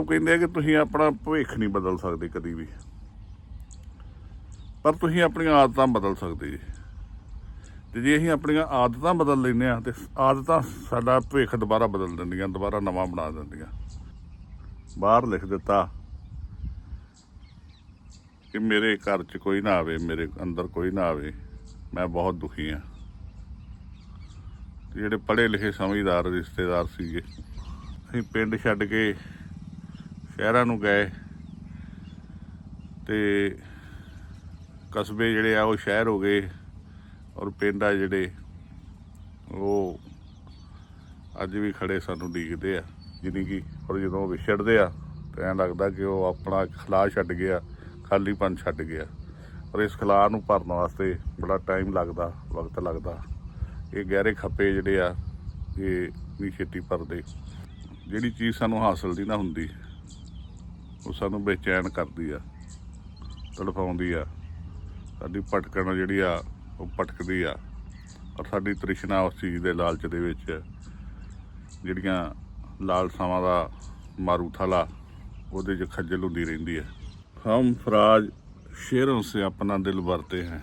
ਉਹ ਕਹਿੰਦੇ ਆ ਕਿ ਤੁਸੀਂ ਆਪਣਾ ਭਵਿੱਖ ਨਹੀਂ ਬਦਲ ਸਕਦੇ ਕਦੀ ਵੀ। ਪਰ ਤੁਸੀਂ ਆਪਣੀਆਂ ਆਦਤਾਂ ਬਦਲ ਸਕਦੇ ਜੀ। ਤੇ ਜੇ ਅਸੀਂ ਆਪਣੀਆਂ ਆਦਤਾਂ ਬਦਲ ਲੈਂਦੇ ਆ ਤੇ ਆਦਤਾਂ ਸਾਡਾ ਭਵਿੱਖ ਦੁਬਾਰਾ ਬਦਲ ਦਿੰਦੀਆਂ, ਦੁਬਾਰਾ ਨਵਾਂ ਬਣਾ ਦਿੰਦੀਆਂ। ਬਾਹਰ ਲਿਖ ਦਿੱਤਾ ਕਿ ਮੇਰੇ ਘਰ 'ਚ ਕੋਈ ਨਾ ਆਵੇ, ਮੇਰੇ ਅੰਦਰ ਕੋਈ ਨਾ ਆਵੇ, ਮੈਂ ਬਹੁਤ ਦੁਖੀ ਹਾਂ। ਜਿਹੜੇ ਪੜ੍ਹੇ ਲਿਖੇ ਸਮਝਦਾਰ, ਰਿਸ਼ਤੇਦਾਰ ਸੀਗੇ, ਅਸੀਂ ਪਿੰਡ ਛੱਡ ਕੇ ਸ਼ਹਿਰਾਂ ਨੂੰ ਗਏ ਤੇ ਕਸਬੇ ਜਿਹੜੇ ਆ ਉਹ ਸ਼ਹਿਰ ਹੋ ਗਏ ਔਰ ਪਿੰਡ ਆ ਜਿਹੜੇ, ਉਹ ਅੱਜ ਵੀ ਖੜੇ ਸਾਨੂੰ ਡੀਕਦੇ ਆ ਜਿਨੀ ਕਿ ਔਰ ਜਦੋਂ ਵਿਛੜਦੇ ਆ ਤਾਂ ਐਂ ਲੱਗਦਾ ਕਿ ਉਹ ਆਪਣਾ ਖਲਾ ਛੱਡ ਗਿਆ, ਖਾਲੀਪਨ ਛੱਡ ਗਿਆ। ਔਰ ਇਸ ਖਲਾ ਨੂੰ ਭਰਨ ਵਾਸਤੇ ਬੜਾ ਟਾਈਮ ਲੱਗਦਾ, ਵਕਤ ਲੱਗਦਾ। ਇਹ ਗਹਿਰੇ ਖੱਪੇ ਜਿਹੜੇ ਆ, ਇਹ ਵੀ ਛੇਤੀ ਭਰਦੇ। ਜਿਹੜੀ ਚੀਜ਼ ਸਾਨੂੰ ਹਾਸਲ ਦੀ ਨਾ ਹੁੰਦੀ ਉਹ ਸਾਨੂੰ ਬੇਚੈਨ ਕਰਦੀ ਆ, ਤੜਫਾਉਂਦੀ ਆ। ਸਾਡੀ ਭਟਕਣ ਜਿਹੜੀ ਆ, ਉਹ ਭਟਕਦੀ ਆ। ਔਰ ਸਾਡੀ ਤ੍ਰਿਸ਼ਨਾ ਉਸ ਚੀਜ਼ ਦੇ ਲਾਲਚ ਦੇ ਵਿੱਚ ਜਿਹੜੀਆਂ ਲਾਲਸਾਵਾਂ ਦਾ ਮਾਰੂ ਥਲਾ ਉਹਦੇ 'ਚ ਖੱਜਲ ਹੁੰਦੀ ਰਹਿੰਦੀ ਆ। ਹਮ ਫਰਾਜ਼, ਸ਼ੇਰੋਂ ਸੇ ਆਪਣਾ ਦਿਲ ਵਰਤੇ ਹੈ।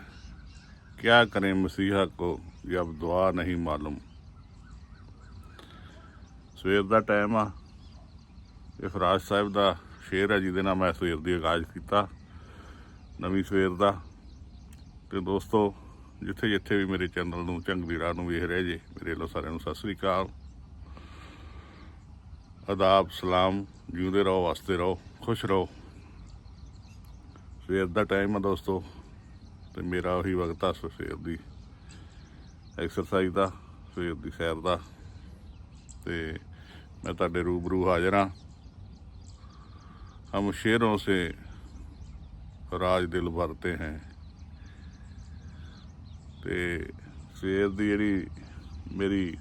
ਕਿਆ ਕਰੇ ਮਸੀਹਾ ਕੋ, ਜਬ ਦੁਆ ਨਹੀਂ ਮਾਲੂਮ। ਸਵੇਰ ਦਾ ਟਾਈਮ ਆ। ਇਹ ਫਰਾਜ਼ ਸਾਹਿਬ ਦਾ ਸ਼ੇਰ ਹੈ, ਜਿਹਦੇ ਨਾਲ ਮੈਂ ਸਵੇਰ ਦੀ ਆਗਾਜ਼ ਕੀਤਾ, ਨਵੀਂ ਸਵੇਰ ਦਾ। ਤੇ ਦੋਸਤੋ ਜਿੱਥੇ ਜਿੱਥੇ ਵੀ ਮੇਰੇ ਚੈਨਲ ਨੂੰ, ਚੰਗੀ ਰਾਹ ਨੂੰ ਵੇਖ ਰਹੇ ਜੇ, ਮੇਰੇ ਵੱਲੋਂ ਸਾਰਿਆਂ ਨੂੰ ਸਤਿ ਸ੍ਰੀ ਅਕਾਲ। ਆਦਾਬ, ਸਲਾਮ, ਜਿਉਂਦੇ ਰਹੋ, ਵਸਦੇ ਰਹੋ, ਖੁਸ਼ ਰਹੋ। ਸਵੇਰ ਦਾ ਟਾਈਮ ਆ ਦੋਸਤੋ, ਤੇ ਮੇਰਾ ਉਹੀ ਵਕਤ ਆ ਸਵੇਰ ਦੀ ਐਕਸਰਸਾਈਜ਼ ਦਾ, ਸਵੇਰ ਦੀ ਸੈਰ ਦਾ। ਤੇ ਮੈਂ ਤੁਹਾਡੇ ਰੂਬਰੂ ਹਾਜ਼ਰ ਹਾਂ। ਹਮ ਸ਼ੇਰੋਂ ਸੇ ਰਾਜ ਦਿਲ ਵਰਤੇ ਹੈ। ਤੇ ਸਵੇਰ ਦੀ ਜਿਹੜੀ ਮੇਰੀ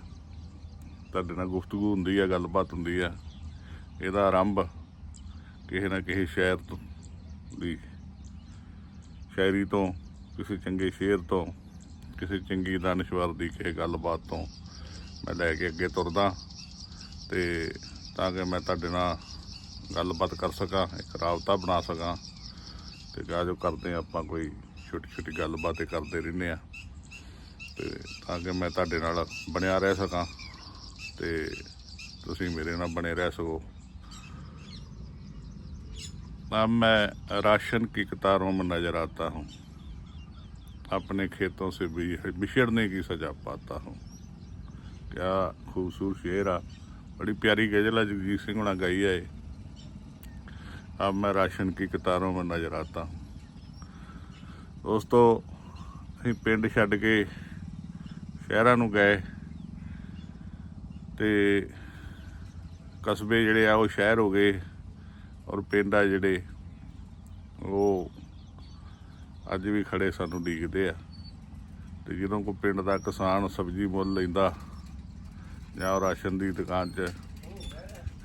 ਤੁਹਾਡੇ ਨਾਲ ਗੁਫ਼ਤਗੂ ਹੁੰਦੀ ਆ, ਗੱਲਬਾਤ ਹੁੰਦੀ ਆ, ਇਹਦਾ ਆਰੰਭ ਕਿਸੇ ਨਾ ਕਿਸੇ ਸ਼ਾਇਰ ਤੋਂ ਦੀ ਸ਼ਾਇਰੀ ਤੋਂ, ਕਿਸੇ ਚੰਗੇ ਸ਼ੇਰ ਤੋਂ, ਕਿਸੇ ਚੰਗੀ ਦਾਨਸ਼ਵਰ ਦੀ ਕਿਸੇ ਗੱਲਬਾਤ ਤੋਂ ਮੈਂ ਲੈ ਕੇ ਅੱਗੇ ਤੁਰਦਾ। ਤੇ ਤਾਂ ਕਿ ਮੈਂ ਤੁਹਾਡੇ ਨਾਲ ਗੱਲਬਾਤ ਕਰ ਸਕਾਂ ਇੱਕ ਰਾਬਤਾ ਬਣਾ ਸਕਾਂ ਤੇ ਗਾ ਜੋ ਕਰਦੇ ਹਾਂ ਆਪਾਂ ਕੋਈ ਛੋਟੀ ਛੋਟੀ ਗੱਲਬਾਤ ਹੀ ਕਰਦੇ ਰਹਿੰਦੇ ਆ ਤੇ ਤਾਂ ਕਿ ਮੈਂ ਤੁਹਾਡੇ ਨਾਲ ਬਣਿਆ ਰਹਿ ਸਕਾਂ ਤੇ ਤੁਸੀਂ ਮੇਰੇ ਨਾਲ ਬਣੇ ਰਹਿ ਸਕੋ अब मैं राशन की कतारों में नजर आता हूँ अपने खेतों से भी बिछड़ने की सजा पाता हूँ क्या खूबसूरत शेर आ बड़ी प्यारी गजल है जगजीत सिंह होना गाई है ये। अब मैं राशन की कतारों में नजर आता हूँ ਦੋਸਤੋ ਅਸੀਂ ਪਿੰਡ ਛੱਡ ਕੇ ਸ਼ਹਿਰਾਂ ਨੂੰ ਗਏ ਤੇ ਕਸਬੇ ਜਿਹੜੇ ਆ ਉਹ ਸ਼ਹਿਰ ਹੋ ਗਏ ਔਰ ਪਿੰਡ ਆ ਜਿਹੜੇ ਉਹ ਅੱਜ ਵੀ ਖੜੇ ਸਾਨੂੰ ਡੀਕਦੇ ਆ ਤੇ ਜਦੋਂ ਕੋਈ ਪਿੰਡ ਦਾ ਕਿਸਾਨ ਸਬਜ਼ੀ ਮੁੱਲ ਲੈਂਦਾ ਜਾਂ ਉਹ ਰਾਸ਼ਨ ਦੀ ਦੁਕਾਨ 'ਚ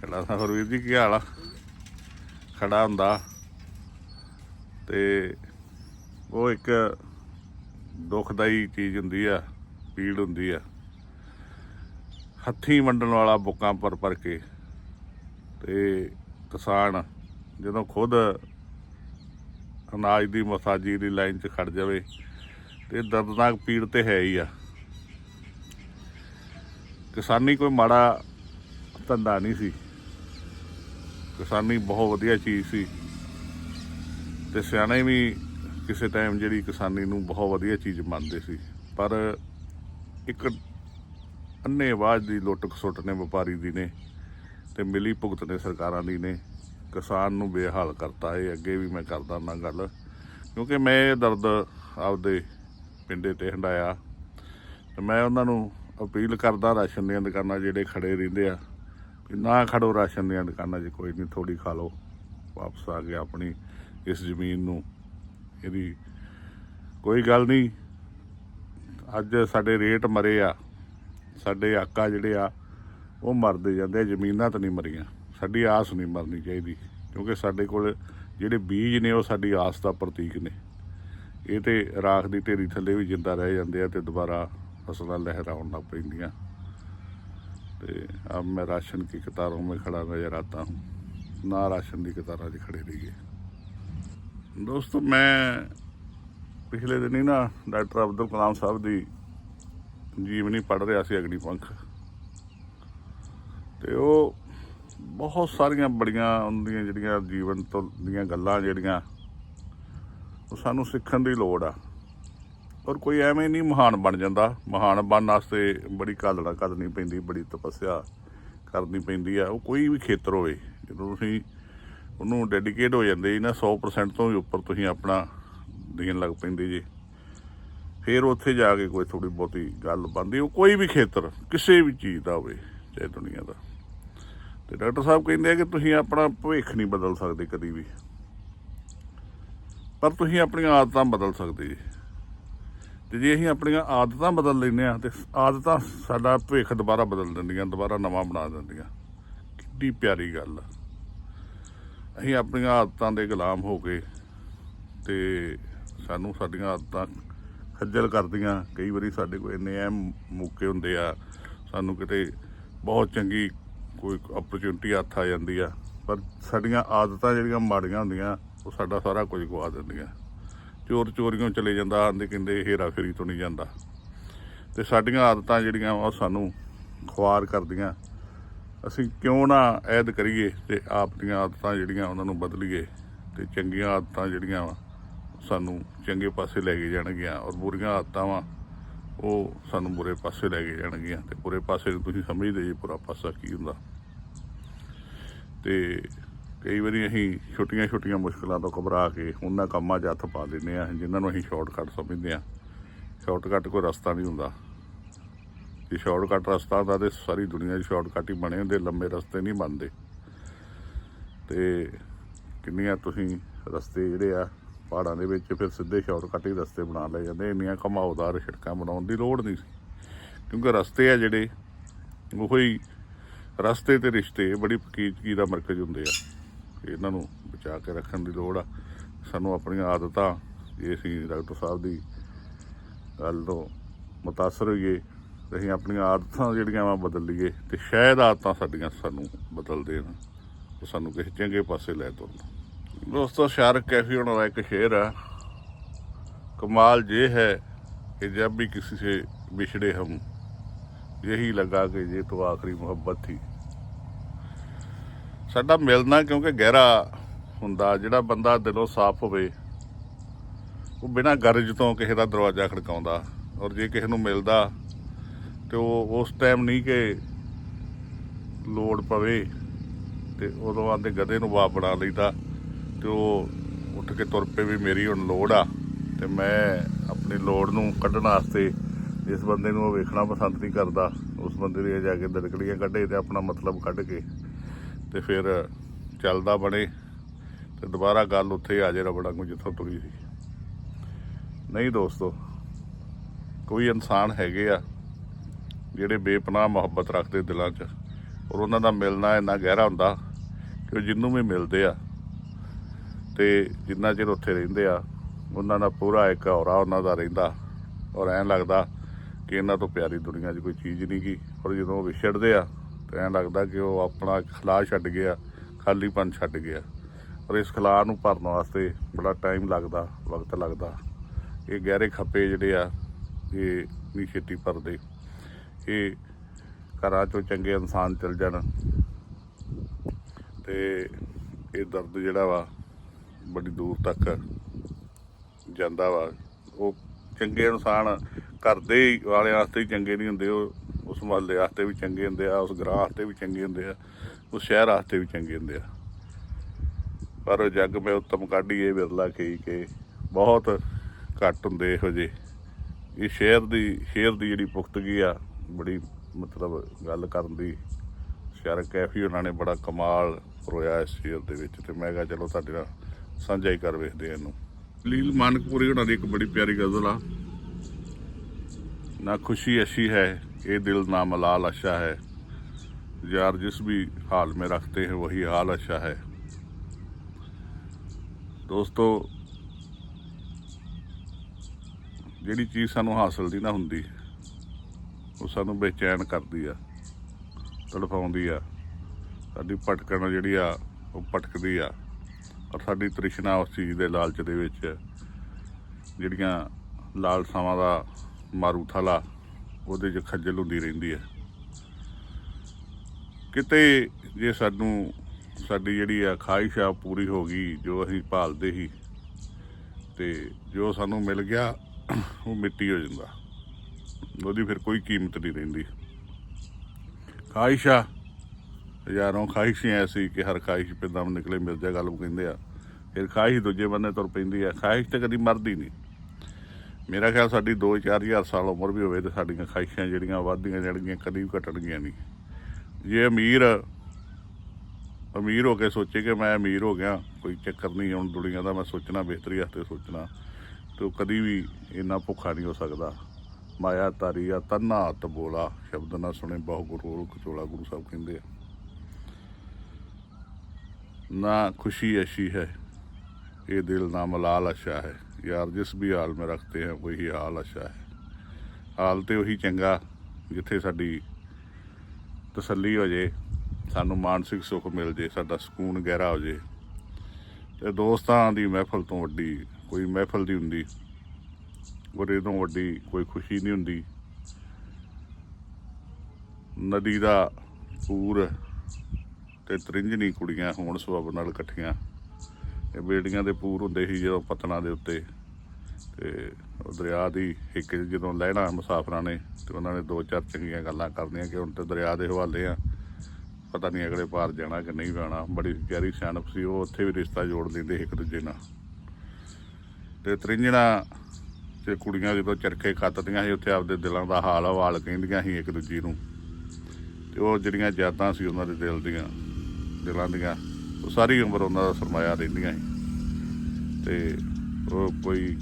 ਖੜਾ ਤਾਂ ਹੋਰ ਵੀਰ ਜੀ ਕੀ ਹਾਲ ਆ ਖੜਾ ਹੁੰਦਾ। ਤੇ ਉਹ ਇੱਕ ਦੁਖਦਾਈ ਚੀਜ਼ ਹੁੰਦੀ ਆ, ਪੀੜ ਹੁੰਦੀ ਆ। ਹੱਥੀਂ ਵੰਡਣ ਵਾਲਾ ਬੁੱਕਾਂ ਪਰ ਪਰ ਕੇ ਤੇ ਕਿਸਾਨ ਜਦੋਂ ਖੁਦ ਅਨਾਜ ਦੀ ਮਸਾਜੀ ਦੀ ਲਾਈਨ 'ਚ ਖੜ ਜਾਵੇ ਤੇ ਦਰਦਨਾਕ ਪੀੜ ਤੇ ਹੈ ਹੀ ਆ। ਕਿਸਾਨੀ ਕੋਈ ਮਾੜਾ ਧੰਦਾ ਨਹੀਂ ਸੀ। ਕਿਸਾਨੀ ਬਹੁਤ ਵਧੀਆ ਚੀਜ਼ ਸੀ। ਤੇ ਸਿਆਣੇ ਵੀ ਕਿਸੇ ਟਾਈਮ ਜਿਹੜੀ ਕਿਸਾਨੀ ਨੂੰ ਬਹੁਤ ਵਧੀਆ ਚੀਜ਼ ਮੰਨਦੇ ਸੀ। ਪਰ ਇੱਕ ਅੰਨੇ ਆਵਾਜ਼ ਦੀ ਲੁੱਟ ਖਸੁੱਟ ਨੇ ਵਪਾਰੀ ਦੀ ਨੇ ਤੇ ਮਿਲੀ ਭੁਗਤ ਨੇ ਸਰਕਾਰਾਂ ਦੀ ਨੇ। ਕਿਸਾਨ ਨੂੰ ਬੇਹਾਲ ਕਰਤਾ। ਇਹ ਅੱਗੇ ਵੀ ਮੈਂ ਕਰਦਾ ਨਾ ਗੱਲ। ਕਿਉਂਕਿ ਮੈਂ ਇਹ ਦਰਦ ਆਪਦੇ ਪਿੰਡੇ ਤੇ ਹੰਡਾਇਆ ਤੇ ਮੈਂ ਉਹਨਾਂ ਨੂੰ ਅਪੀਲ ਕਰਦਾ, ਰਾਸ਼ਨ ਦੀਆਂ ਦੁਕਾਨਾਂ ਜਿਹੜੇ ਖੜੇ ਰਹਿੰਦੇ ਆ ਵੀ ਨਾ ਖੜੋ ਰਾਸ਼ਨ ਦੀਆਂ ਦੁਕਾਨਾਂ 'ਚ ਕੋਈ ਨਹੀਂ ਥੋੜੀ ਖਾ ਲਓ। ਵਾਪਸ ਆ ਕੇ ਆਪਣੀ ਇਸ ਜ਼ਮੀਨ ਨੂੰ। ਇਹਦੀ ਕੋਈ ਗੱਲ ਨਹੀਂ। ਅੱਜ ਸਾਡੇ ਰੇਟ ਮਰੇ ਆ। ਸਾਡੇ ਆਕਾ ਜਿਹੜੇ ਆ ਉਹ ਮਰਦੇ ਜਾਂਦੇ ਆ, ਜ਼ਮੀਨਾਂ ਤਾਂ ਨਹੀਂ ਮਰੀਆਂ। ਸਾਡੀ ਆਸ ਨਹੀਂ ਮਰਨੀ ਚਾਹੀਦੀ ਕਿਉਂਕਿ ਸਾਡੇ ਕੋਲ ਜਿਹੜੇ ਬੀਜ ਨੇ ਉਹ ਸਾਡੀ ਆਸ ਦਾ ਪ੍ਰਤੀਕ ਨੇ। ਇਹ ਤੇ ਰਾਖ ਦੀ ਢੇਰੀ ਥੱਲੇ ਵੀ ਜਿੰਦਾ ਰਹਿ ਜਾਂਦੇ ਆ ਤੇ ਦੁਬਾਰਾ ਫਸਲਾਂ ਲਹਿਰਾਉਣ ਲੱਗ ਪੈਂਦੀਆਂ। ਤੇ ਅਬ ਮੈਂ ਰਾਸ਼ਨ ਕੀ ਕਤਾਰੋਂ में खड़ा नजर आता हूँ ਨਾ ਰਾਸ਼ਨ ਦੀ ਕਤਾਰਾਂ 'ਚ ਖੜੇ ਰਹੀਏ ਦੋਸਤੋ ਮੈਂ ਪਿਛਲੇ ਦਿਨੀ ਨਾ ਡਾਕਟਰ ਅਬਦੁਲ ਕਲਾਮ ਸਾਹਿਬ ਦੀ ਜੀਵਨੀ ਪੜ੍ਹ ਰਿਹਾ ਸੀ ਅਗਨੀ ਪੰਖ ਤੇ ਉਹ ਬਹੁਤ ਸਾਰੀਆਂ ਬੜੀਆਂ ਉਹਦੀਆਂ ਜਿਹੜੀਆਂ ਜੀਵਨ ਤੋਂ ਦੀਆਂ ਗੱਲਾਂ ਜਿਹੜੀਆਂ ਉਹ ਸਾਨੂੰ ਸਿੱਖਣ ਦੀ ਲੋੜ ਆ ਔਰ ਕੋਈ ਐਵੇਂ ਨਹੀਂ ਮਹਾਨ ਬਣ ਜਾਂਦਾ। ਮਹਾਨ ਬਣਨ ਵਾਸਤੇ ਬੜੀ ਘਾਲਣਾ ਕਰਨੀ ਪੈਂਦੀ, ਬੜੀ ਤਪੱਸਿਆ ਕਰਨੀ ਪੈਂਦੀ ਆ। ਉਹ ਕੋਈ ਵੀ ਖੇਤਰ ਹੋਵੇ, ਜਦੋਂ ਤੁਸੀਂ ਉਹਨੂੰ ਡੈਡੀਕੇਟ ਹੋ ਜਾਂਦੇ ਜੀ ਨਾ 100% ਤੋਂ ਵੀ ਉੱਪਰ ਤੁਸੀਂ ਆਪਣਾ ਦੇਣ ਲੱਗ ਪੈਂਦੇ ਜੀ। ਫਿਰ ਉੱਥੇ ਜਾ ਕੇ ਕੋਈ ਥੋੜੀ ਬਹੁਤੀ ਗੱਲ ਬਣਦੀ। ਉਹ ਕੋਈ ਵੀ ਖੇਤਰ, ਕਿਸੇ ਵੀ ਚੀਜ਼ ਦਾ ਹੋਵੇ, ਚਾਹੇ ਦੁਨੀਆ ਦਾ। ਤੇ ਡਾਕਟਰ ਸਾਹਿਬ ਕਹਿੰਦੇ ਆ ਕਿ ਤੁਸੀਂ ਆਪਣਾ ਭਵਿੱਖ ਨਹੀਂ ਬਦਲ ਸਕਦੇ ਕਦੀ ਵੀ। ਪਰ ਤੁਸੀਂ ਆਪਣੀਆਂ ਆਦਤਾਂ ਬਦਲ ਸਕਦੇ ਜੀ। ਤੇ ਜੇ ਅਸੀਂ ਆਪਣੀਆਂ ਆਦਤਾਂ ਬਦਲ ਲੈਂਦੇ ਆ ਤੇ ਆਦਤਾਂ ਸਾਡਾ ਭਵਿੱਖ ਦੁਬਾਰਾ ਬਦਲ ਦਿੰਦੀਆਂ, ਦੁਬਾਰਾ ਨਵਾਂ ਬਣਾ ਦਿੰਦੀਆਂ। ਕਿੰਨੀ ਪਿਆਰੀ ਗੱਲ ਆ। ਅਸੀਂ ਆਪਣੀਆਂ ਆਦਤਾਂ ਦੇ ਗੁਲਾਮ ਹੋ ਕੇ ਤੇ ਸਾਨੂੰ ਸਾਡੀਆਂ ਆਦਤਾਂ ਖੱਜਲ ਕਰਦੀਆਂ। ਕਈ ਵਾਰੀ ਸਾਡੇ ਕੋਲ ਇੰਨੇ ਐਮ ਮੌਕੇ ਹੁੰਦੇ ਆ, ਸਾਨੂੰ ਕਿਤੇ ਬਹੁਤ ਚੰਗੀ ਕੋਈ ਓਪਰਚੁਨਿਟੀ ਹੱਥ ਆ ਜਾਂਦੀ ਆ, ਪਰ ਸਾਡੀਆਂ ਆਦਤਾਂ ਜਿਹੜੀਆਂ ਮਾੜੀਆਂ ਹੁੰਦੀਆਂ, ਉਹ ਸਾਡਾ ਸਾਰਾ ਕੁਝ ਗਵਾ ਦਿੰਦੀਆਂ। ਚੋਰ ਚੋਰੀਆਂ ਚਲੇ ਜਾਂਦਾ, ਆਂਦੇ ਕਹਿੰਦੇ ਹੇਰਾ ਫੇਰੀ ਤੋਂ ਨਹੀਂ ਜਾਂਦਾ। ਤੇ ਸਾਡੀਆਂ ਆਦਤਾਂ ਜਿਹੜੀਆਂ ਉਹ ਸਾਨੂੰ ਖੁਆਰ ਕਰਦੀਆਂ। ਅਸੀਂ ਕਿਉਂ ਨਾ ਐਦ ਕਰੀਏ ਤੇ ਆਪਣੀਆਂ ਆਦਤਾਂ ਜਿਹੜੀਆਂ ਉਹਨਾਂ ਨੂੰ ਬਦਲੀਏ ਤੇ ਚੰਗੀਆਂ ਆਦਤਾਂ ਜਿਹੜੀਆਂ ਵਾ, ਸਾਨੂੰ ਚੰਗੇ ਪਾਸੇ ਲੈ ਕੇ ਜਾਣਗੀਆਂ ਔਰ ਬੁਰੀਆਂ ਆਦਤਾਂ ਵਾ, ਉਹ ਸਾਨੂੰ ਬੁਰੇ ਪਾਸੇ ਲੈ ਕੇ ਜਾਣਗੀਆਂ। ਤੇ ਬੁਰੇ ਪਾਸੇ ਨੂੰ ਤੁਸੀਂ ਸਮਝਦੇ ਜੀ, ਬੁਰਾ ਪਾਸਾ ਕੀ ਹੁੰਦਾ। ਤੇ ਕਈ ਵਾਰੀ ਅਸੀਂ ਛੋਟੀਆਂ ਛੋਟੀਆਂ ਮੁਸ਼ਕਲਾਂ ਤੋਂ ਘਬਰਾ ਕੇ ਉਹਨਾਂ ਕੰਮਾਂ 'ਚ ਹੱਥ ਪਾ ਦਿੰਦੇ ਆ ਜਿਨ੍ਹਾਂ ਨੂੰ ਅਸੀਂ ਸ਼ਾਰਟਕਟ ਸਮਝਦੇ ਆ ਸ਼ਾਰਟਕਟ ਕੋਈ ਰਸਤਾ ਨਹੀਂ ਹੁੰਦਾ। ਜੇ ਸ਼ਾਰਟਕਟ ਰਸਤਾ ਹੁੰਦਾ ਤੇ ਸਾਰੀ ਦੁਨੀਆ 'ਚ ਸ਼ਾਰਟਕਟ ਹੀ ਬਣੇ ਹੁੰਦੇ ਲੰਮੇ ਰਸਤੇ ਨਹੀਂ ਬਣਦੇ। ਤੇ ਕਿੰਨੀਆਂ ਤੁਸੀਂ ਰਸਤੇ ਜਿਹੜੇ ਆ, ਪਹਾੜਾਂ ਦੇ ਵਿੱਚ ਫਿਰ ਸਿੱਧੇ ਸ਼ਾਰਟਕਟ ਹੀ ਰਸਤੇ ਬਣਾ ਲਏ ਜਾਂਦੇ, ਇੰਨੀਆਂ ਘਮਾਉਦਾਰ ਸੜਕਾਂ ਬਣਾਉਣ ਦੀ ਲੋੜ ਨਹੀਂ ਸੀ। ਕਿਉਂਕਿ ਰਸਤੇ ਆ ਜਿਹੜੇ, ਉਹੀ ਰਸਤੇ ਤੇ ਰਿਸ਼ਤੇ, ਬੜੀ ਫਕੀਰਗੀ ਦਾ ਮਰਕਜ਼ ਹੁੰਦੇ ਆ। ਇਹਨਾਂ ਨੂੰ ਬਚਾ ਕੇ ਰੱਖਣ ਦੀ ਲੋੜ ਆ ਸਾਨੂੰ ਆਪਣੀਆਂ ਆਦਤਾਂ ਜੇ ਅਸੀਂ ਡਾਕਟਰ ਸਾਹਿਬ ਦੀ ਗੱਲ ਤੋਂ ਮੁਤਾਸਰ ਹੋਈਏ ਤੇ ਅਸੀਂ ਆਪਣੀਆਂ ਆਦਤਾਂ ਜਿਹੜੀਆਂ ਵਾ ਬਦਲ ਲਈਏ ਤੇ ਸ਼ਾਇਦ ਆਦਤਾਂ ਸਾਡੀਆਂ ਸਾਨੂੰ ਬਦਲ ਦੇਣ ਉਹ ਸਾਨੂੰ ਕਿਸੇ ਚੰਗੇ ਪਾਸੇ ਲੈ ਤੁਰਨ ਦੋਸਤੋ ਸ਼ਾਰਕ ਕੈਫੀ ਹੋਣਾ ਦਾ ਇੱਕ ਸ਼ੇਰ ਹੈ कमाल ये है कि जब भी किसी से बिछड़े हम यही लगा कि ये तो आखिरी मोहब्बत थी ਸਾਡਾ ਮਿਲਣਾ ਕਿਉਂਕਿ ਗਹਿਰਾ ਹੁੰਦਾ, ਜਿਹੜਾ ਬੰਦਾ ਦਿਲੋਂ ਸਾਫ਼ ਹੋਵੇ, ਉਹ ਬਿਨਾਂ ਗਰਜ ਤੋਂ ਕਿਸੇ ਦਾ ਦਰਵਾਜ਼ਾ ਖੜਕਾਉਂਦਾ। ਔਰ ਜੇ ਕਿਸੇ ਨੂੰ ਮਿਲਦਾ, ਤੇ ਉਹ ਉਸ ਟਾਈਮ ਨਹੀਂ ਕਿ ਲੋੜ ਪਵੇ, ਤੇ ਉਦੋਂ ਆਂਦੇ ਗਧੇ ਨੂੰ ਬਾਪ ਬਣਾ ਲਈਦਾ, ਤੇ ਉਹ ਉੱਠ ਕੇ ਤੁਰ ਪਏ ਵੀ ਮੇਰੀ ਹੁਣ ਲੋੜ ਆ, ਤੇ ਮੈਂ ਆਪਣੀ ਲੋੜ ਨੂੰ ਕੱਢਣ ਵਾਸਤੇ ਜਿਸ ਬੰਦੇ ਨੂੰ ਉਹ ਵੇਖਣਾ ਪਸੰਦ ਨਹੀਂ ਕਰਦਾ, ਉਸ ਬੰਦੇ ਦੀਆਂ ਜਾ ਕੇ ਦਰਕੜੀਆਂ ਕੱਢੇ ਤੇ ਆਪਣਾ ਮਤਲਬ ਕੱਢ ਕੇ ਤੇ ਫਿਰ ਚੱਲਦਾ ਬਣੇ ਤੇ ਦੁਬਾਰਾ ਗੱਲ ਉੱਥੇ ਆ ਜੇ ਰਬੜਾ ਨੂੰ ਜਿੱਥੋਂ ਤੁਰੀ ਸੀ। ਨਹੀਂ ਦੋਸਤੋ, ਕੋਈ ਇਨਸਾਨ ਹੈਗੇ ਆ ਜਿਹੜੇ ਬੇਪਨਾਹ ਮੁਹੱਬਤ ਰੱਖਦੇ ਦਿਲਾਂ 'ਚ ਔਰ ਉਹਨਾਂ ਦਾ ਮਿਲਣਾ ਇੰਨਾ ਗਹਿਰਾ ਹੁੰਦਾ ਕਿ ਉਹ ਜਿੰਨੂੰ ਵੀ ਮਿਲਦੇ ਆ ਤੇ ਜਿੰਨਾ ਚਿਰ ਉੱਥੇ ਰਹਿੰਦੇ ਆ, ਉਹਨਾਂ ਦਾ ਪੂਰਾ ਇੱਕ ਔਰਾ ਉਹਨਾਂ ਦਾ ਰਹਿੰਦਾ ਔਰ ਐਂ ਲੱਗਦਾ ਕਿ ਇਹਨਾਂ ਤੋਂ ਪਿਆਰੀ ਦੁਨੀਆ 'ਚ ਕੋਈ ਚੀਜ਼ ਨਹੀਂ ਗੀ। ਔਰ ਜਦੋਂ ਵਿਛੜਦੇ ਆ ਐਂ ਲੱਗਦਾ ਕਿ ਉਹ ਆਪਣਾ ਇੱਕ ਖਲਾਅ ਛੱਡ ਗਿਆ, ਖਾਲੀਪਨ ਛੱਡ ਗਿਆ। ਔਰ ਇਸ ਖਲਾਅ ਨੂੰ ਭਰਨ ਵਾਸਤੇ ਬੜਾ ਟਾਈਮ ਲੱਗਦਾ, ਵਕਤ ਲੱਗਦਾ। ਇਹ ਗਹਿਰੇ ਖੱਪੇ ਜਿਹੜੇ ਆ, ਇਹ ਨਹੀਂ ਛੇਤੀ ਭਰਦੇ। ਇਹ ਘਰਾਂ ਚੋਂ ਚੰਗੇ ਇਨਸਾਨ ਚਲ ਜਾਣ। ਤੇ ਇਹ ਦਰਦ ਜਿਹੜਾ ਵਾ, ਬੜੀ ਦੂਰ ਤੱਕ ਜਾਂਦਾ ਵਾ। ਉਹ ਚੰਗੇ ਇਨਸਾਨ ਘਰ ਦੇ ਵਾਲਿਆਂ ਵਾਸਤੇ ਹੀ ਚੰਗੇ ਨਹੀਂ ਹੁੰਦੇ, ਉਹ ਉਸ ਮਹੱਲੇ ਵਾਸਤੇ ਵੀ ਚੰਗੇ ਹੁੰਦੇ ਆ, ਉਸ ਗ੍ਰਾਹ ਵਾਸਤੇ ਵੀ ਚੰਗੇ ਹੁੰਦੇ ਆ, ਉਸ ਸ਼ਹਿਰ ਵਾਸਤੇ ਵੀ ਚੰਗੇ ਹੁੰਦੇ ਆ। ਪਰ ਜੱਗ ਮੈਂ ਉੱਤਮ ਕਾਢੀਏ ਵਿਰਲਾ ਕਹੀ ਕਿ ਬਹੁਤ ਘੱਟ ਹੁੰਦੇ ਇਹੋ ਜਿਹੇ। ਇਹ ਸ਼ੇਰ ਦੀ ਸ਼ੇਰ ਦੀ ਜਿਹੜੀ ਪੁਖਤਗੀ ਆ, ਬੜੀ ਮਤਲਬ ਗੱਲ ਕਰਨ ਦੀ ਸ਼ਰਕ ਕੈਫੀ ਉਹਨਾਂ ਨੇ ਬੜਾ ਕਮਾਲ ਪਰੋਇਆ ਇਸ ਸ਼ੇਰ ਦੇ ਵਿੱਚ ਤੇ ਮੈਂ ਕਿਹਾ ਚਲੋ ਤੁਹਾਡੇ ਨਾਲ ਸਾਂਝਾ ਹੀ ਕਰ ਵੇਖਦੇ ਆ ਇਹਨੂੰ। ਲੀਲ ਮਾਨਕਪੁਰੀ ਉਹਨਾਂ ਦੀ ਇੱਕ ਬੜੀ ਪਿਆਰੀ ਗਜ਼ਲ ਆ। ਨਾ ਖੁਸ਼ੀ ਅੱਛੀ ਹੈ ये दिल ना मलाल अच्छा है यार जिस भी हाल में रखते हैं वही हाल अच्छा है ਦੋਸਤੋ ਜਿਹੜੀ ਚੀਜ਼ ਸਾਨੂੰ ਹਾਸਲ ਦੀ ਨਾ ਹੁੰਦੀ ਉਹ ਸਾਨੂੰ ਬੇਚੈਨ ਕਰਦੀ ਆ ਤੜਫਾਉਂਦੀ ਆ ਸਾਡੀ ਭਟਕਣ ਜਿਹੜੀ ਆ ਉਹ ਭਟਕਦੀ ਆ ਔਰ ਸਾਡੀ ਤ੍ਰਿਸ਼ਨਾ ਉਸ ਚੀਜ਼ ਦੇ ਲਾਲਚ ਦੇ ਵਿੱਚ ਜਿਹੜੀਆਂ ਲਾਲਸਾਵਾਂ ਦਾ ਮਾਰੂ ਥਾਲਾ ਉਹਦੇ 'ਚ ਖੱਜਲ ਹੁੰਦੀ ਰਹਿੰਦੀ ਹੈ। ਕਿਤੇ ਜੇ ਸਾਨੂੰ, ਸਾਡੀ ਜਿਹੜੀ ਆ ਖਾਹਿਸ਼ ਆ ਪੂਰੀ ਹੋ ਗਈ, ਜੋ ਅਸੀਂ ਭਾਲਦੇ ਸੀ, ਤੇ ਜੋ ਸਾਨੂੰ ਮਿਲ ਗਿਆ, ਉਹ ਮਿੱਟੀ ਹੋ ਜਾਂਦਾ। ਉਹਦੀ ਫਿਰ ਕੋਈ ਕੀਮਤ ਨਹੀਂ ਰਹਿੰਦੀ। ਖਾਹਿਸ਼ ਆ, ਹਜ਼ਾਰਾਂ ਖਾਹਿਸ਼ ਐਸੀ ਕਿ ਹਰ ਖਾਹਿਸ਼ ਪੇ ਦਮ ਨਿਕਲੇ ਮਿਰਜ਼ਾ ਗੱਲ ਕਹਿੰਦੇ ਆ। ਫਿਰ ਖਾਹਿਸ਼ ਦੂਜੇ ਬੰਨੇ ਤੁਰ ਪੈਂਦੀ ਆ। ਖਾਹਿਸ਼ ਤੇ ਕਦੀ ਮਰਦੀ ਨਹੀਂ। ਮੇਰਾ ਖਿਆਲ ਸਾਡੀ 2-4000 ਸਾਲ ਉਮਰ ਵੀ ਹੋਵੇ ਤੇ ਸਾਡੀਆਂ ਖਾਇਸ਼ਾਂ ਜਿਹੜੀਆਂ ਵੱਧਦੀਆਂ ਜਾਣਗੀਆਂ, ਕਦੀ ਵੀ ਘਟਣਗੀਆਂ ਨਹੀਂ। ਜੇ ਅਮੀਰ ਅਮੀਰ ਹੋ ਕੇ ਸੋਚੇ ਕਿ ਮੈਂ ਅਮੀਰ ਹੋ ਗਿਆ, ਕੋਈ ਚੱਕਰ ਨਹੀਂ, ਹੁਣ ਦੁਨੀਆ ਦਾ ਮੈਂ ਸੋਚਣਾ, ਬਿਹਤਰੀ ਵਾਸਤੇ ਸੋਚਣਾ, ਤੇ ਉਹ ਕਦੀ ਵੀ ਇੰਨਾ ਭੁੱਖਾ ਨਹੀਂ ਹੋ ਸਕਦਾ। ਮਾਇਆ ਤਾਰੀਆ ਤੰਨਾ ਹੱਥ ਬੋਲਾ, ਸ਼ਬਦ ਨਾ ਸੁਣੇ, ਬਹੁ ਗੁਰੂ ਕਚੋਲਾ ਗੁਰੂ ਸਾਹਿਬ ਕਹਿੰਦੇ ਆ। ਨਾ ਖੁਸ਼ੀ ਅਸ਼ੀ ਹੈ, ਇਹ ਦਿਲ ਨਾ ਮਲਾਲ ਅਸ਼ਾ ਹੈ। ਯਾਰ ਜਿਸ ਵੀ ਹਾਲ ਮੇ ਰੱਖਤੇ ਹੈ, ਕੋਈ ਹਾਲ ਅੱਛਾ ਹੈ। ਹਾਲ ਤੇ ਉਹੀ ਚੰਗਾ, ਜਿੱਥੇ ਸਾਡੀ ਤਸੱਲੀ ਹੋ ਜੇ, ਸਾਨੂੰ ਮਾਨਸਿਕ ਸੁੱਖ ਮਿਲ ਜੇ, ਸਾਡਾ ਸਕੂਨ ਗਹਿਰਾ ਹੋ ਜੇ। ਤੇ ਦੋਸਤਾਂ ਦੀ ਮਹਿਫਲ ਤੋਂ ਵੱਡੀ, ਕੋਈ ਮਹਿਫਲ ਦੀ ਹੁੰਦੀ, ਉਹਦੇ ਤੋਂ ਵੱਡੀ ਕੋਈ ਖੁਸ਼ੀ ਨਹੀਂ ਹੁੰਦੀ। ਨਦੀ ਦਾ ਪੂਰ ਤੇ ਤ੍ਰਿੰਜਣੀ ਕੁੜੀਆਂ ਹੋਣ ਸੁਭਾਵ ਨਾਲ ਇਕੱਠੀਆਂ। ਇਹ ਬੇੜੀਆਂ ਦੇ ਪੂਰ ਹੁੰਦੇ ਸੀ ਜਦੋਂ ਪਤਨਾਂ ਦੇ ਉੱਤੇ ਤੇ ਉਹ ਦਰਿਆ ਦੀ ਇੱਕ ਜਦੋਂ ਲਹਿਣਾ ਮੁਸਾਫਰਾਂ ਨੇ ਤੇ ਉਹਨਾਂ ਨੇ ਦੋ ਚਾਰ ਚੰਗੀਆਂ ਗੱਲਾਂ ਕਰਨੀਆਂ ਕਿ ਹੁਣ ਤੇ ਦਰਿਆ ਦੇ ਹਵਾਲੇ ਆ, ਪਤਾ ਨਹੀਂ ਅਗਲੇ ਪਾਰ ਜਾਣਾ ਕਿ ਨਹੀਂ ਜਾਣਾ। ਬੜੀ ਗਹਿਰੀ ਸਿਆਣਪ ਸੀ, ਉਹ ਉੱਥੇ ਵੀ ਰਿਸ਼ਤਾ ਜੋੜ ਲੈਂਦੇ ਸੀ ਇੱਕ ਦੂਜੇ ਨਾਲ। ਤੇ ਤ੍ਰਿੰਜਣਾ ਤੇ ਕੁੜੀਆਂ ਜਦੋਂ ਚਰਖੇ ਕੱਤਦੀਆਂ ਸੀ, ਉੱਥੇ ਆਪਦੇ ਦਿਲਾਂ ਦਾ ਹਾਲ ਹਵਾਲ ਕਹਿੰਦੀਆਂ ਸੀ ਇੱਕ ਦੂਜੀ ਨੂੰ। ਤੇ ਉਹ ਜਿਹੜੀਆਂ ਯਾਦਾਂ ਸੀ ਉਹਨਾਂ ਦੇ ਦਿਲ ਦੀਆਂ, ਦਿਲਾਂ ਦੀਆਂ ਸਾਰੀ ਉਮਰ ਉਹਨਾਂ ਦਾ ਸਰਮਾਇਆ ਰਹਿੰਦੀਆਂ ਸੀ। ਤੇ ਉਹ ਕੋਈ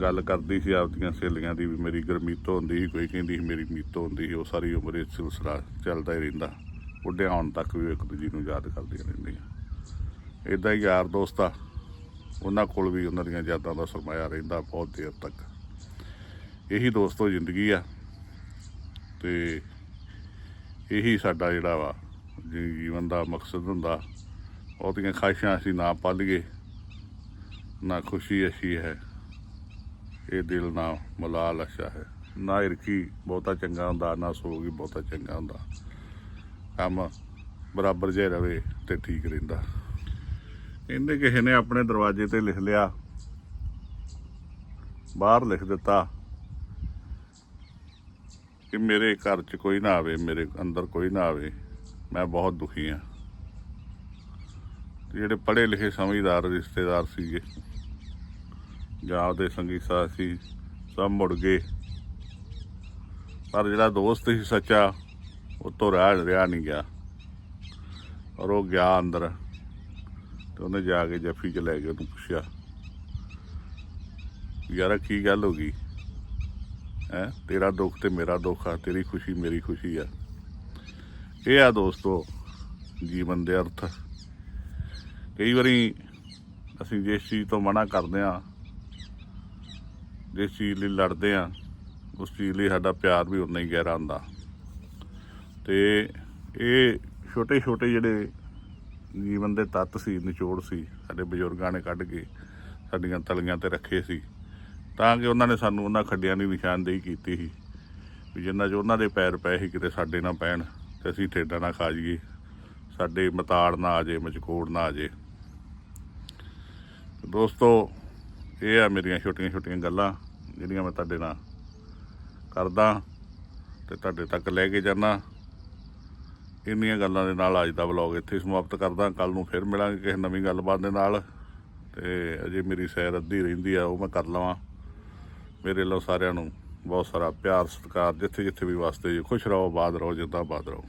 ਗੱਲ ਕਰਦੀ ਸੀ ਆਪਦੀਆਂ ਸਹੇਲੀਆਂ ਦੀ ਵੀ ਮੇਰੀ ਗਰਮੀਤੋ ਹੁੰਦੀ ਸੀ, ਕੋਈ ਕਹਿੰਦੀ ਸੀ ਮੇਰੀ ਮੀਤੋ ਹੁੰਦੀ ਸੀ, ਉਹ ਸਾਰੀ ਉਮਰ ਇਹ ਸਿਲਸਿਲਾ ਚੱਲਦਾ ਹੀ ਰਹਿੰਦਾ। ਬੁੱਢੇ ਆਉਣ ਤੱਕ ਵੀ ਉਹ ਇੱਕ ਦੂਜੇ ਨੂੰ ਯਾਦ ਕਰਦੀਆਂ ਰਹਿੰਦੀਆਂ। ਇਦਾਂ ਹੀ ਯਾਰ ਦੋਸਤ ਆ। ਉਹਨਾਂ ਕੋਲ ਵੀ ਉਹਨਾਂ ਦੀਆਂ ਯਾਦਾਂ ਦਾ ਸਰਮਾਇਆ ਰਹਿੰਦਾ ਬਹੁਤ ਦੇਰ ਤੱਕ। ਇਹੀ ਦੋਸਤੋ ਜ਼ਿੰਦਗੀ ਆ। ਤੇ ਇਹੀ ਸਾਡਾ ਜਿਹੜਾ ਵਾ ਜੀਵਨ ਦਾ ਮਕਸਦ ਹੁੰਦਾ। ਉਹਦੀਆਂ ਖਾਹਿਸ਼ਾਂ ਅਸੀਂ ਨਾ ਪਾਲੀਏ, ਨਾ ਖੁਸ਼ੀ ਅਸ਼ੀ ਹੈ। ਇਹ ਦਿਲ ਨਾ ਮਲਾਲ ਅਸ਼ਾ ਹੈ। ਨਾ ਇਰਕੀ ਬਹੁਤਾ ਚੰਗਾ ਹੁੰਦਾ, ਨਾ ਸੋਗੀ ਬਹੁਤਾ ਚੰਗਾ ਹੁੰਦਾ। ਕੰਮ ਬਰਾਬਰ ਜਿਹਾ ਰਵੇ ਤੇ ਠੀਕ ਰਹਿੰਦਾ। ਇਹਨੇ ਕਿਸੇ ਨੇ ਆਪਣੇ ਦਰਵਾਜ਼ੇ ਤੇ ਲਿਖ ਲਿਆ, ਬਾਹਰ ਲਿਖ ਦਿੱਤਾ ਕਿ ਮੇਰੇ ਘਰ 'ਚ ਕੋਈ ਨਾ ਆਵੇ, ਮੇਰੇ ਅੰਦਰ ਕੋਈ ਨਾ ਆਵੇ, ਮੈਂ ਬਹੁਤ ਦੁਖੀ ਹਾਂ। ਜਿਹੜੇ ਪੜ੍ਹੇ ਲਿਖੇ ਸਮਝਦਾਰ, ਰਿਸ਼ਤੇਦਾਰ ਸੀਗੇ। ਜਾਂ ਉਹਦੇ ਸੰਗੀ ਸਾਥੀ ਸਭ ਮੁੜ ਗਏ। ਪਰ ਜਿਹੜਾ ਦੋਸਤ ਸੀ ਸੱਚਾ, ਉਹ ਤੋਂ ਰਹਿ, ਰਿਹਾ ਨਹੀਂ ਗਿਆ। ਔਰ ਉਹ ਗਿਆ ਅੰਦਰ ਤੇ ਉਹਨੇ ਜਾ ਕੇ ਜੱਫੀ ਚ ਲੈ ਕੇ ਉਹਨੂੰ ਪੁੱਛਿਆ ਯਾਰਾ ਕੀ ਗੱਲ ਹੋ ਗਈ? ਹੈ? ਤੇਰਾ ਦੁੱਖ ਤੇ ਮੇਰਾ ਦੁੱਖ ਆ, ਤੇਰੀ ਖੁਸ਼ੀ ਮੇਰੀ ਖੁਸ਼ੀ ਆ। ਇਹ ਆ ਦੋਸਤੋ, ਜੀਵਨ ਦੇ ਅਰਥ। ਕਈ ਵਾਰੀ ਅਸੀਂ ਜਿਸ ਚੀਜ਼ ਤੋਂ ਮਨਾ ਕਰਦੇ ਆ ਜਿਸ ਚੀਜ਼ ਲਈ ਲੜਦੇ ਆ ਉਸ ਚੀਜ਼ ਲਈ ਸਾਡਾ ਪਿਆਰ ਵੀ ਉਨਾ ਹੀ ਗਹਿਰਾ ਹੁੰਦਾ। ਤੇ ਇਹ ਛੋਟੇ ਛੋਟੇ ਜਿਹੜੇ ਜੀਵਨ ਦੇ ਤੱਤ ਸੀ, ਨਿਚੋੜ ਸੀ, ਸਾਡੇ ਬਜ਼ੁਰਗਾਂ ਨੇ ਕੱਢ ਕੇ ਸਾਡੀਆਂ ਤਲੀਆਂ ਤੇ ਰੱਖੇ ਸੀ, ਤਾਂ ਕਿ ਉਹਨਾਂ ਨੇ ਸਾਨੂੰ ਉਹਨਾਂ ਖੱਡਿਆਂ ਦੀ ਨਿਸ਼ਾਨਦੇਹੀ ਕੀਤੀ ਸੀ, ਵੀ ਜਿੰਨਾ ਚ ਉਹਨਾਂ ਦੇ ਪੈਰ ਪਏ ਸੀ, ਕਿਤੇ ਸਾਡੇ ਨਾ ਪੈਣ ਤੇ ਅਸੀਂ ਠੇਡਾ ਨਾ ਖਾ ਜਾਈਏ, ਸਾਡੇ ਮਤਾੜ ਨਾ ਆ ਜੇ ਮਚਕੋੜ ਨਾ ਆ ਜੇ ਦੋਸਤੋ, ਇਹ ਆ ਮੇਰੀਆਂ ਛੋਟੀਆਂ ਛੋਟੀਆਂ ਗੱਲਾਂ, ਜਿਹੜੀਆਂ ਮੈਂ ਤੁਹਾਡੇ ਨਾਲ ਕਰਦਾ ਤੇ ਤੁਹਾਡੇ ਤੱਕ ਲੈ ਕੇ ਜਾਣਾ ਇੰਨੀਆਂ ਗੱਲਾਂ ਦੇ ਨਾਲ ਅੱਜ ਦਾ ਵਲੌਗ ਇੱਥੇ ਹੀ ਸਮਾਪਤ ਕਰਦਾ। ਕੱਲ ਨੂੰ ਫਿਰ ਮਿਲਾਂਗੇ ਕਿਸੇ ਨਵੀਂ ਗੱਲਬਾਤ ਦੇ ਨਾਲ। ਤੇ ਅਜੇ ਮੇਰੀ ਸੈਰ ਅੱਧੀ ਰਹਿੰਦੀ ਆ, ਉਹ ਮੈਂ ਕਰ ਲਵਾਂ। ਮੇਰੇ ਵੱਲੋਂ ਸਾਰਿਆਂ ਨੂੰ ਬਹੁਤ ਸਾਰਾ ਪਿਆਰ, ਸਤਿਕਾਰ, ਜਿੱਥੇ ਜਿੱਥੇ ਵੀ ਵਾਸਤੇ ਜੀ, ਖੁਸ਼ ਰਹੋ, ਬਾਦ ਰਹੋ, ਜਿੰਦਾਬਾਦ ਰਹੋ।